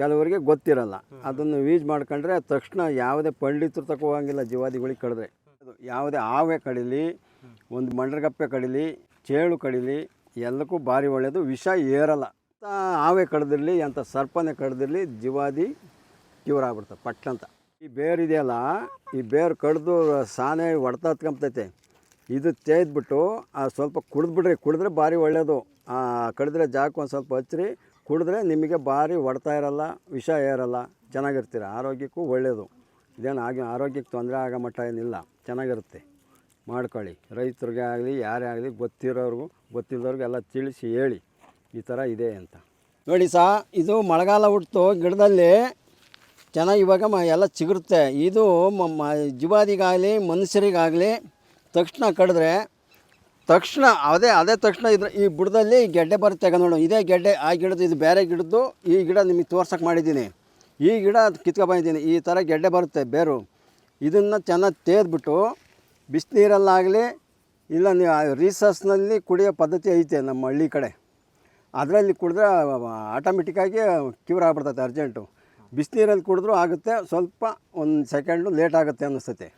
ಕೆಲವರಿಗೆ ಗೊತ್ತಿರಲ್ಲ. ಅದನ್ನು ಯೂಸ್ ಮಾಡ್ಕೊಂಡ್ರೆ ತಕ್ಷಣ ಯಾವುದೇ ಪಂಡಿತರು ಹೋಗಂಗಿಲ್ಲ ಜೀವಾದಿಗಳಿಗೆ ಕಡಿದ್ರೆ. ಅದು ಯಾವುದೇ ಆವೆ ಕಡಿಲಿ ಒಂದು ಮಂಡ್ರಗಪ್ಪೆ ಕಡಿಲಿ ಚೇಳು ಕಡಿಲಿ ಎಲ್ಲಕ್ಕೂ ಭಾರಿ ಒಳ್ಳೆಯದು ವಿಷ ಏರಲ್ಲ. ಆವೆ ಕಡ್ದಿರಲಿ ಎಂಥ ಸರ್ಪನೆ ಕಡ್ದಿರಲಿ ಜೀವಾದಿ ಕ್ಯೂರ್ ಆಗ್ಬಿಡ್ತದೆ ಪಟ್ಟಂತ ಈ ಬೇರು ಇದೆಯಲ್ಲ ಈ ಬೇರು ಕಡ್ದು ಸಾನೆ ಹೊಡ್ತ ಹತ್ಕೊಂಬತೈತೆ ಇದು ತೇದ್ಬಿಟ್ಟು ಆ ಸ್ವಲ್ಪ ಕುಡಿದ್ಬಿಡ್ರಿ. ಕುಡಿದ್ರೆ ಭಾರಿ ಒಳ್ಳೆಯದು ಆ ಕಡಿದ್ರೆ ಜಾಗಕ್ಕೆ ಒಂದು ಸ್ವಲ್ಪ ಹಚ್ಚಿರಿ. ಕುಡಿದ್ರೆ ನಿಮಗೆ ಭಾರಿ ಹೊಡ್ತಾ ಇರಲ್ಲ, ವಿಷ ಏರಲ್ಲ, ಚೆನ್ನಾಗಿರ್ತೀರ. ಆರೋಗ್ಯಕ್ಕೂ ಒಳ್ಳೆಯದು ಇದೇನು ಆಗ ಆರೋಗ್ಯಕ್ಕೆ ತೊಂದರೆ ಆಗೋ ಮಟ್ಟ ಏನಿಲ್ಲ. ಚೆನ್ನಾಗಿರುತ್ತೆ. ಮಾಡ್ಕೊಳ್ಳಿ. ರೈತರಿಗೆ ಆಗಲಿ, ಯಾರೇ ಆಗಲಿ, ಗೊತ್ತಿರೋರ್ಗು ಗೊತ್ತಿಲ್ಲದವ್ರಿಗೂ ಎಲ್ಲ ತಿಳಿಸಿ ಹೇಳಿ. ಈ ಥರ ಇದೆ ಅಂತ. ನೋಡಿ ಸಾ, ಇದು ಮಳೆಗಾಲ ಹುಟ್ಟು ಗಿಡದಲ್ಲಿ ಚೆನ್ನಾಗಿ ಇವಾಗ ಮ, ಎಲ್ಲ ಚಿಗುರುತ್ತೆ. ಇದು ಮ, ಜೀವಾದಿಗಾಗಲಿ, ಮನುಷ್ಯರಿಗಾಗಲಿ ತಕ್ಷಣ ಕಡಿದ್ರೆ ತಕ್ಷಣ, ಅದೇ ಅದೇ ತಕ್ಷಣ ಇದ್ರ, ಈ ಬುಡದಲ್ಲಿ ಗೆಡ್ಡೆ ಬರುತ್ತೆ ನೋಡು. ಇದೇ ಗೆಡ್ಡೆ, ಆ ಗಿಡದ್ದು, ಇದು ಬೇರೆ ಗಿಡದ್ದು, ಈ ಗಿಡ ನಿಮಗೆ ತೋರ್ಸಕ್ಕೆ ಮಾಡಿದ್ದೀನಿ. ಈ ಗಿಡ ಕಿತ್ಕೊಬಂದಿದ್ದೀನಿ ಈ ಥರ ಗೆಡ್ಡೆ ಬರುತ್ತೆ ಬೇರು. ಇದನ್ನು ಚೆನ್ನಾಗಿ ತೇದ್ಬಿಟ್ಟು ಬಿಸಿನೀರಲ್ಲಾಗಲಿ, ಇಲ್ಲ ನೀವು ರೀಸಸ್ನಲ್ಲಿ ಕುಡಿಯೋ ಪದ್ಧತಿ ಐತೆ ನಮ್ಮ ಹಳ್ಳಿ ಕಡೆ. ಅದರಲ್ಲಿ ಕುಡಿದ್ರೆ ಆಟೋಮೆಟಿಕ್ಕಾಗಿ ಕ್ಯೂರ್ ಆಗ್ಬಿಡ್ತೈತೆ ಅರ್ಜೆಂಟು ಬಿಸಿನೀರಲ್ಲಿ ಕುಡಿದ್ರೂ ಆಗುತ್ತೆ, ಸ್ವಲ್ಪ ಒಂದು ಸೆಕೆಂಡು ಲೇಟ್ ಆಗುತ್ತೆ ಅನ್ನಿಸ್ತೈತೆ.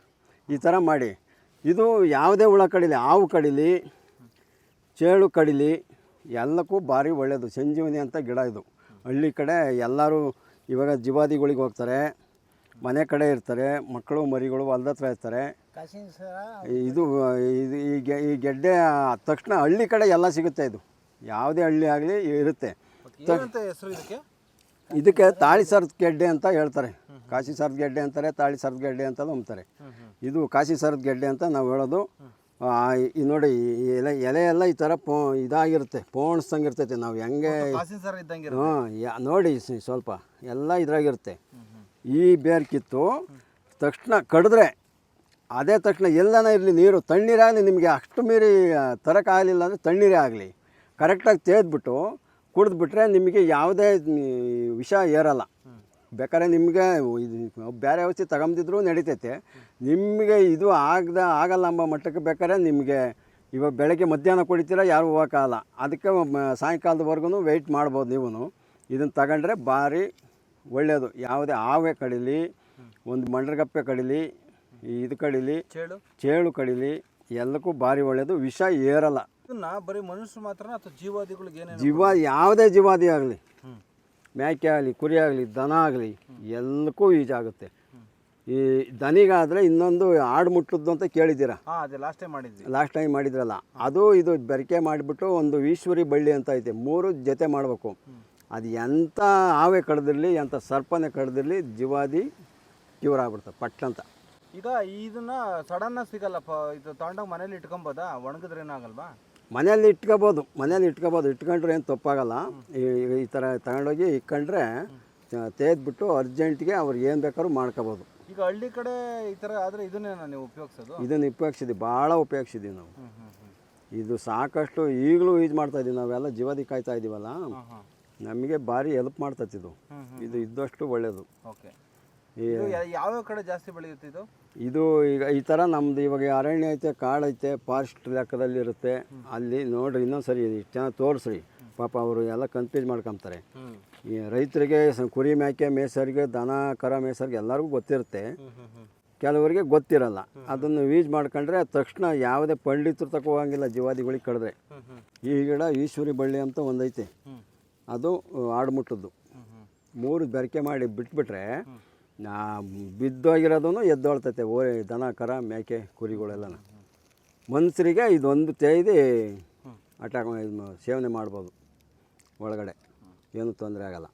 ಈ ಥರ ಮಾಡಿ. ಇದು ಯಾವುದೇ ಹುಳ ಕಡಿಲಿ ಹಾವು ಕಡಿಲಿ ಚೇಳು ಕಡಿಲಿ ಎಲ್ಲಕ್ಕೂ ಭಾರಿ ಒಳ್ಳೆಯದು ಸಂಜೀವನಿ ಅಂತ ಗಿಡ ಇದು. ಹಳ್ಳಿ ಕಡೆ ಎಲ್ಲರೂ ಇವಾಗ ಜೀವಾದಿಗಳಿಗೆ ಹೋಗ್ತಾರೆ ಮನೆ ಕಡೆ ಇರ್ತಾರೆ ಮಕ್ಕಳು ಮರಿಗಳು ಹೊಲ್ದ ಹತ್ರ ಇರ್ತಾರೆ ಇದು ಇದು ಈ ಗೆ- ಈ ಗೆಡ್ಡೆ ತಕ್ಷಣ ಹಳ್ಳಿ ಕಡೆ ಎಲ್ಲ ಸಿಗುತ್ತೆ ಇದು. ಯಾವುದೇ ಹಳ್ಳಿ ಆಗಲಿ ಇರುತ್ತೆ. ಇದಕ್ಕೆ? ತಾಳಿ ಸಾರದ ಗೆಡ್ಡೆ ಅಂತ ಹೇಳ್ತಾರೆ. ಕಾಶಿ ಸರದ ಗೆಡ್ಡೆ ಅಂತಾರೆ ತಾಳಿ ಸರದ ಗೆಡ್ಡೆ ಅಂತ ಅಂತಾರೆ ಇದು ಕಾಶಿ ಸರದ ಗೆಡ್ಡೆ ಅಂತ ನಾವು ಹೇಳೋದು. ಈ ನೋಡಿ ಈ ಎಲೆ ಎಲೆ ಎಲ್ಲ ಈ ಥರ ಪೋ ಇದಾಗಿರುತ್ತೆ ಪೋಣಿಸ್ದಂಗೆ ಇರ್ತೈತೆ ನಾವು ಹೆಂಗೆ ಹಾಂ ನೋಡಿ ಸ್ವಲ್ಪ ಎಲ್ಲ ಇದ್ರಾಗಿರುತ್ತೆ. ಈ ಬೇರ್ ಕಿತ್ತು ತಕ್ಷಣ ಕಡಿದ್ರೆ ಅದೇ ತಕ್ಷಣ ಎಲ್ಲನ ಇರಲಿ ನೀರು ತಣ್ಣೀರಾಗಲಿ ನಿಮಗೆ ಅಷ್ಟು ಮೀರಿ ತರೋಕ್ಕಾಗಲಿಲ್ಲ ಅಂದರೆ ತಣ್ಣೀರೇ ಆಗಲಿ. ಕರೆಕ್ಟಾಗಿ ತೇದ್ಬಿಟ್ಟು ಕುಡಿದ್ಬಿಟ್ರೆ ನಿಮಗೆ ಯಾವುದೇ ವಿಷ ಏರಲ್ಲ. ಬೇಕಾದ್ರೆ ನಿಮಗೆ ಇದು ಬೇರೆ ಔಷಧಿ ತಗೊಂಬಿದ್ರು ನಡೀತೈತೆ. ನಿಮಗೆ ಇದು ಆಗದ ಆಗಲ್ಲ ಎಂಬ ಮಟ್ಟಕ್ಕೆ ಬೇಕಾದ್ರೆ ನಿಮಗೆ ಇವಾಗ ಬೆಳಗ್ಗೆ ಮಧ್ಯಾಹ್ನ ಕುಡಿತೀರ ಯಾರು ಹೋಗೋಕ್ಕಾಗಲ್ಲ. ಅದಕ್ಕೆ ಸಾಯಂಕಾಲದವರೆಗೂ ವೆಯ್ಟ್ ಮಾಡ್ಬೋದು ನೀವು ಇದನ್ನು ತಗೊಂಡ್ರೆ ಭಾರಿ ಒಳ್ಳೆಯದು ಯಾವುದೇ ಆವೆ ಕಡಿಲಿ ಒಂದು ಮಂಡ್ರಗಪ್ಪೆ ಕಡಿಲಿ ಇದು ಕಡಿಲಿ ಚೇಳು? ಚೇಳು ಕಡಿಲಿ ಎಲ್ಲಕ್ಕೂ ಭಾರಿ ಒಳ್ಳೆಯದು ವಿಷ ಏರಲ್ಲ. ಬರೀ ಮನುಷ್ಯರು ಮಾತ್ರ ಅಥವಾ ಜೀವಾದಿಗಳಿಗೆ ಜೀವ ಯಾವುದೇ ಜೀವಾದಿ ಆಗಲಿ. ಮೇಕೆ ಆಗಲಿ ಕುರಿ ಆಗಲಿ ದನ ಆಗಲಿ ಎಲ್ಲಕ್ಕೂ ಯೂಸ್ ಆಗುತ್ತೆ. ಈ ದನಿಗಾದರೆ ಇನ್ನೊಂದು ಆಡು ಮುಟ್ಟದ್ದು ಅಂತ ಕೇಳಿದ್ದೀರಾ? ಲಾಸ್ಟ್ ಟೈಮ್ ಮಾಡಿದ್ವಿ. ಲಾಸ್ಟ್ ಟೈಮ್ ಮಾಡಿದ್ರಲ್ಲ. ಅದು ಇದು ಬೆರಕೆ ಮಾಡಿಬಿಟ್ಟು ಒಂದು ಈಶ್ವರಿ ಬಳ್ಳಿ ಅಂತ ಐತೆ. ಮೂರು ಜೊತೆ ಮಾಡಬೇಕು. ಅದು ಎಂಥ ಆವೆ ಕಡ್ದಿರಲಿ ಎಂಥ ಸರ್ಪನೆ ಕಡ್ದಿರಲಿ ಜೀವಾದಿ ಕ್ಯೂರ್ ಆಗ್ಬಿಡ್ತದೆ ಪಟ್ಟಂತ ಈಗ ಇದನ್ನ ಸಡನ್ನಾಗಿ ಸಿಗಲ್ಲಪ್ಪ. ಇದು ತಗೊಂಡೋಗಿ ಮನೇಲಿ ಇಟ್ಕೊಂಬೋದಾ? ಒಣಗಿದ್ರೆ ಏನಾಗಲ್ವಾ? ಮನೆಯಲ್ಲಿ ಇಟ್ಕೋಬೋದು ಮನೇಲಿ ಇಟ್ಕೋಬೋದು. ಇಟ್ಕೊಂಡ್ರೆ ಏನು ತಪ್ಪಾಗಲ್ಲ. ಈ ಈ ಥರ ತಗೊಂಡೋಗಿ ಇಟ್ಕೊಂಡ್ರೆ ತೆಗೆದ್ಬಿಟ್ಟು ಅರ್ಜೆಂಟ್ಗೆ ಅವ್ರಿಗೆ ಏನು ಬೇಕಾದ್ರೂ ಮಾಡ್ಕೋಬೋದು. ಈಗ ಹಳ್ಳಿ ಕಡೆ ಈ ಥರ ಆದರೆ ಇದನ್ನೇ ನೀವು ಉಪಯೋಗಿಸೋದು? ಇದನ್ನು ಉಪಯೋಗಿಸಿದ್ವಿ ಭಾಳ ಉಪಯೋಗಿಸಿದ್ದೀವಿ ನಾವು. ಇದು ಸಾಕಷ್ಟು ಈಗಲೂ ಯೂಸ್ ಮಾಡ್ತಾ ಇದ್ದೀವಿ ನಾವೆಲ್ಲ ಜೀವದಿ ಕಾಯ್ತಾ ಇದ್ದೀವಲ್ಲ? ನಮಗೆ ಭಾರಿ ಹೆಲ್ಪ್ ಮಾಡ್ತೈತೆ ಇದು. ಇದ್ದಷ್ಟು ಒಳ್ಳೆಯದು ಓಕೆ. ಯಾವ್ಯಾವ ಕಡೆ ಜಾಸ್ತಿ ಬೆಳೆಯುತ್ತೆ ಇದು? ಇದು ಈಗ ಈ ಥರ ನಮ್ದು ಇವಾಗ ಅರಣ್ಯ ಐತೆ ಕಾಡು ಐತೆ ಫಾರೆಸ್ಟ್ ಲೆಕ್ಕದಲ್ಲಿ ಇರುತ್ತೆ. ಅಲ್ಲಿ ನೋಡ್ರಿ ಇನ್ನೊಂದು ಸರಿ ಇಷ್ಟು ಚೆನ್ನಾಗಿ ತೋರಿಸ್ರಿ. ಪಾಪ ಅವರು ಎಲ್ಲ ಕನ್ಫ್ಯೂಸ್ ಮಾಡ್ಕೊಂತಾರೆ. ಈ ರೈತರಿಗೆ ಕುರಿ ಮೇಕೆ ಮೇಸರಿಗೆ ದನ ಕರ ಮೇಸರಿಗೆ ಎಲ್ಲರಿಗೂ ಗೊತ್ತಿರುತ್ತೆ. ಕೆಲವರಿಗೆ ಗೊತ್ತಿರಲ್ಲ. ಅದನ್ನು ಯೂಸ್ ಮಾಡ್ಕೊಂಡ್ರೆ ತಕ್ಷಣ ಯಾವುದೇ ಪಂಡಿತರು ತಗೋಂಗಿಲ್ಲ ಹೋಗಂಗಿಲ್ಲ ಜೀವಾದಿಗಳಿಗೆ ಕಡಿದ್ರೆ. ಈ ಗಿಡ ಈಶ್ವರಿ ಬಳ್ಳಿ ಅಂತ ಒಂದೈತೆ. ಅದು ಆಡುಮುಟ್ಟದ್ದು. ಮೂರು ಬೆರಕೆ ಮಾಡಿ ಬಿಟ್ಬಿಟ್ರೆ ನಾ ಬಿದ್ದೋಗಿರೋದನ್ನು ಎದ್ದೋಳ್ತೈತೆ, ಓ ದನ, ಕರ, ಮೇಕೆ, ಕುರಿಗಳೆಲ್ಲನ. ಮನುಷ್ಯರಿಗೆ ಇದೊಂದು ತೇಯ್ದು ಅಟ್ಯಾಕ್ ಸೇವನೆ ಮಾಡ್ಬೋದು ಒಳಗಡೆ. ಏನೂ ತೊಂದರೆ ಆಗಲ್ಲ.